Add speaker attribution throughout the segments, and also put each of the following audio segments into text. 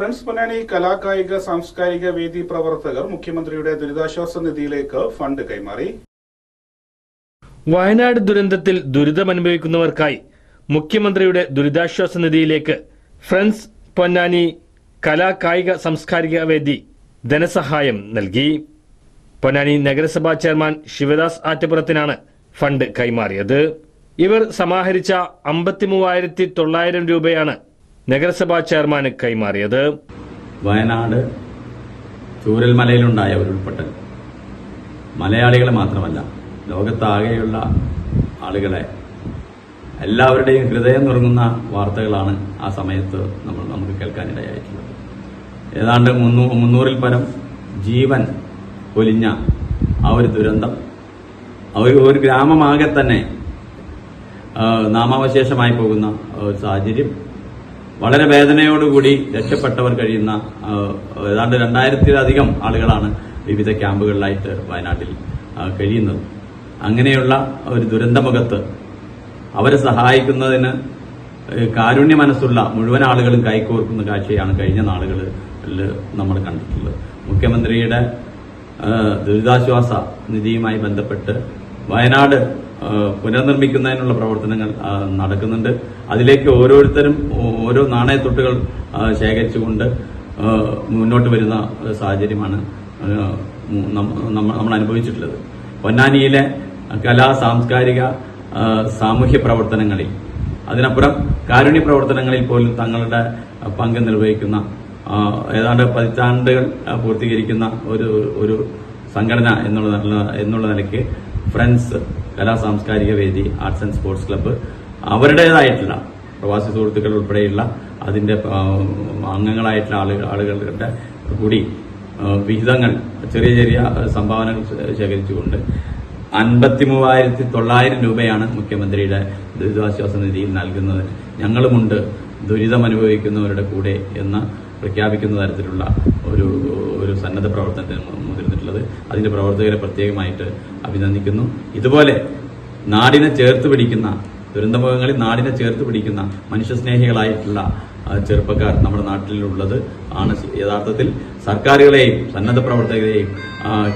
Speaker 1: Friends Ponnani കലാകായിക സാംസ്കാരിക വേദി പ്രവർത്തകർ മുഖ്യമന്ത്രിയുടെ ദുരിതാശ്വാസ നിധിയിലേക്ക് ഫണ്ട് കൈമാറി.
Speaker 2: വയനാട് ദുരന്തത്തിൽ ദുരിതമനുഭവിക്കുന്നവർക്കായി മുഖ്യമന്ത്രിയുടെ ദുരിതാശ്വാസ നിധിയിലേക്ക് ഫ്രണ്ട്സ് പൊന്നാനി കലാകായിക സാംസ്കാരിക വേദി ധനസഹായം നൽകി. പൊന്നാനി നഗരസഭാ ചെയർമാൻ ശിവദാസ് ആറ്റപ്പുറത്തിനാണ് ഫണ്ട് കൈമാറിയത്. ഇവർ സമാഹരിച്ച അമ്പത്തി മൂവായിരത്തി തൊള്ളായിരം രൂപയാണ് നഗരസഭാ ചെയർമാന് കൈമാറിയത്
Speaker 3: വയനാട് ചൂരൽമലയിലുണ്ടായ ഉരുൾപൊട്ടൽ മലയാളികളെ മാത്രമല്ല ലോകത്താകെയുള്ള ആളുകളെ എല്ലാവരുടെയും ഹൃദയം നുറങ്ങുന്ന വാർത്തകളാണ് ആ സമയത്ത് നമ്മൾ നമുക്ക് കേൾക്കാനിടയായിട്ടുള്ളത്. ഏതാണ്ട് മുന്നൂ മുന്നൂറിൽ പരം ജീവൻ പൊലിഞ്ഞ ആ ഒരു ദുരന്തം ഒരു ഗ്രാമമാകെ തന്നെ നാമാവശേഷമായി പോകുന്ന ഒരു സാഹചര്യം വളരെ വേദനയോടുകൂടി രക്ഷപ്പെട്ടവർ കഴിയുന്ന ഏതാണ്ട് രണ്ടായിരത്തിലധികം ആളുകളാണ് വിവിധ ക്യാമ്പുകളിലായിട്ട് വയനാട്ടിൽ കഴിയുന്നത്. അങ്ങനെയുള്ള ഒരു ദുരന്തമുഖത്ത് അവരെ സഹായിക്കുന്നതിന് കാരുണ്യ മനസ്സുള്ള മുഴുവൻ ആളുകളും കൈകോർക്കുന്ന കാഴ്ചയാണ് കഴിഞ്ഞ നാളുകളിൽ നമ്മൾ കണ്ടിട്ടുള്ളത്. മുഖ്യമന്ത്രിയുടെ ദുരിതാശ്വാസ നിധിയുമായി ബന്ധപ്പെട്ട് വയനാട് പുനർനിർമ്മിക്കുന്നതിനുള്ള പ്രവർത്തനങ്ങൾ നടക്കുന്നുണ്ട്. അതിലേക്ക് ഓരോരുത്തരും ഓരോ നാണയത്തൊട്ടുകൾ ശേഖരിച്ചുകൊണ്ട് മുന്നോട്ട് വരുന്ന സാഹചര്യമാണ് നമ്മൾ അനുഭവിച്ചിട്ടുള്ളത്. പൊന്നാനിയിലെ കലാ സാംസ്കാരിക സാമൂഹ്യ പ്രവർത്തനങ്ങളിൽ അതിനപ്പുറം കാരുണ്യ പ്രവർത്തനങ്ങളിൽ പോലും തങ്ങളുടെ പങ്ക് നിർവഹിക്കുന്ന ഏതാണ്ട് പതിറ്റാണ്ടുകൾ പൂർത്തീകരിക്കുന്ന ഒരു ഒരു സംഘടന എന്നുള്ള എന്നുള്ള നിലയ്ക്ക് ഫ്രണ്ട്സ് കലാ സാംസ്കാരിക വേദി ആർട്സ് ആൻഡ് സ്പോർട്സ് ക്ലബ്ബ് അവരുടേതായിട്ടുള്ള പ്രവാസി സുഹൃത്തുക്കൾ ഉൾപ്പെടെയുള്ള അതിന്റെ ആ, അംഗങ്ങളായിട്ടുള്ള ആളുകൾ ആളുകളുടെ കൂടി വിഹിതങ്ങൾ ചെറിയ ചെറിയ സംഭാവനകൾ ശേഖരിച്ചുകൊണ്ട് അൻപത്തി മൂവായിരത്തി തൊള്ളായിരം രൂപയാണ് മുഖ്യമന്ത്രിയുടെ ദുരിതാശ്വാസ നിധിയിൽ നൽകുന്നത്. ഞങ്ങളുമുണ്ട് ദുരിതമനുഭവിക്കുന്നവരുടെ കൂടെ എന്ന് പ്രഖ്യാപിക്കുന്ന തരത്തിലുള്ള ഒരു ഒരു സന്നദ്ധ പ്രവർത്തനത്തിന് മുതിർന്നിട്ടുള്ളത്. അതിന്റെ പ്രവർത്തകരെ പ്രത്യേകമായിട്ട് അഭിനന്ദിക്കുന്നു. ഇതുപോലെ നാടിനെ ചേർത്ത് പിടിക്കുന്ന ദുരന്തമുഖങ്ങളിൽ നാടിനെ ചേർത്ത് പിടിക്കുന്ന മനുഷ്യസ്നേഹികളായിട്ടുള്ള ചെറുപ്പക്കാർ നമ്മുടെ നാട്ടിലുള്ളത് ആണ് യഥാർത്ഥത്തിൽ സർക്കാരുകളെയും സന്നദ്ധ പ്രവർത്തകരെയും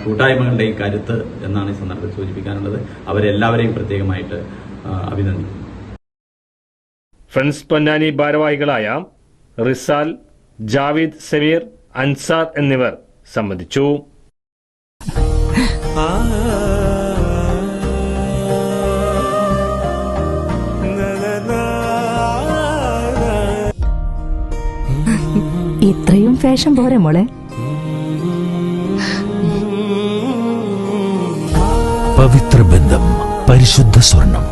Speaker 3: കൂട്ടായ്മകളുടെയും കരുത്ത് എന്നാണ് ഈ സന്ദർഭത്തിൽ സൂചിപ്പിക്കാനുള്ളത്. അവരെല്ലാവരെയും പ്രത്യേകമായിട്ട് അഭിനന്ദിക്കുന്നു.
Speaker 2: ഫ്രണ്ട്സ് പൊന്നാനി ഭാരവാഹികളായ റിസാൽ ജാവീദ് സമീർ അൻസാർ എന്നിവർ സംബന്ധിച്ചു.
Speaker 4: ഇത്രയും ഫാഷൻ പോരെ മോളെ.
Speaker 5: പവിത്ര ബന്ധം പരിശുദ്ധ സ്വർണം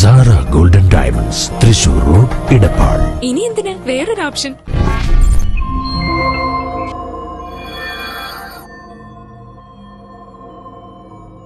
Speaker 5: Sara golden diamonds Thrissur road Edappal.
Speaker 6: ഇനി എന്തിന്? വേറൊരു ഓപ്ഷൻ.